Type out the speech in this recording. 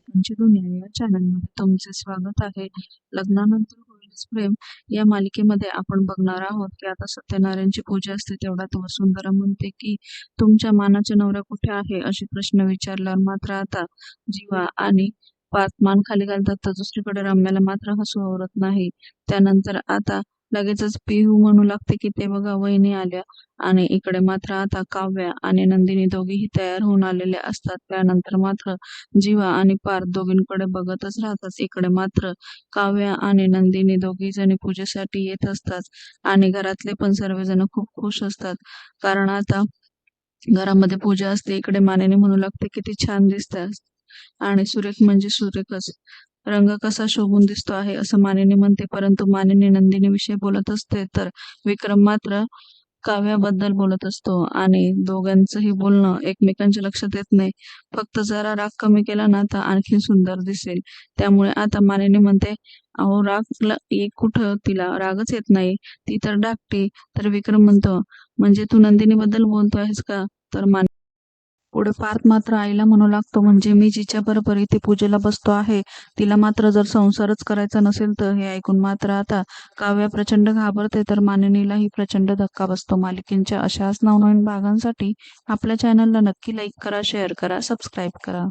मालिकांची दुनिया या चॅनलमध्ये तुमचे स्वागत आहे. लग्नानंतर होईलच प्रेम या मालिकेमध्ये आपण बघणार आहोत की आता सत्यनारायणची पूजा असते तेवढ्यात वसुंधरा म्हणते की तुमच्या मानाच्या नवरा कुठे आहे? असे प्रश्न विचारल्यावर मात्र आता जीवा आणि पाच मान खाली घालतात. तर दुसरीकडे रम्याला मात्र हसू आवरत नाही. त्यानंतर आता लगेचच पिहू म्हणू लागते की ते बघा वहिनी आल्या आणि इकडे मात्र आता काव्या आणि नंदिनी दोघीही तयार होऊन आलेले असतात. त्यानंतर मात्र जीवा आणि पार्थ दोघींकडे बघतच राहतात. इकडे मात्र काव्या आणि नंदिनी दोघी जणी पूजेसाठी येत असतात आणि घरातले पण सर्वजण खूप खुश असतात. कारण आता घरामध्ये पूजा असते. इकडे मानेने म्हणू लागते किती छान दिसतात आणि सुरेख म्हणजे सुरेखच. रंग कसा शोभून दिसतो आहे असं मानेने म्हणते. परंतु मानेने नंदिनी विषयी बोलत असते तर विक्रम मात्र काव्याबद्दल बोलत असतो. आणि दोघांचंही बोलणं एकमेकांच्या लक्षात येत नाही. फक्त जरा राग कमी केला ना तर आणखी सुंदर दिसेल. त्यामुळे आता मानेने म्हणते अहो राग एक कुठं? तिला रागच येत नाही. ती तर डाकटी. तर विक्रम म्हणतो म्हणजे तू नंदिनी बद्दल बोलतो आहेस का? तर मान पुढे पार्थ मात्र आईला म्हणू लागतो म्हणजे मी जिच्या बरोबर इथे पूजेला बसतो आहे तिला मात्र जर संसारच करायचा नसेल तर हे ऐकून मात्र आता काव्या प्रचंड घाबरते तर माननीलाही प्रचंड धक्का बसतो. मालिकेंच्या अशाच नवनवीन भागांसाठी आपल्या चॅनलला नक्की लाईक करा शेअर करा सबस्क्राईब करा.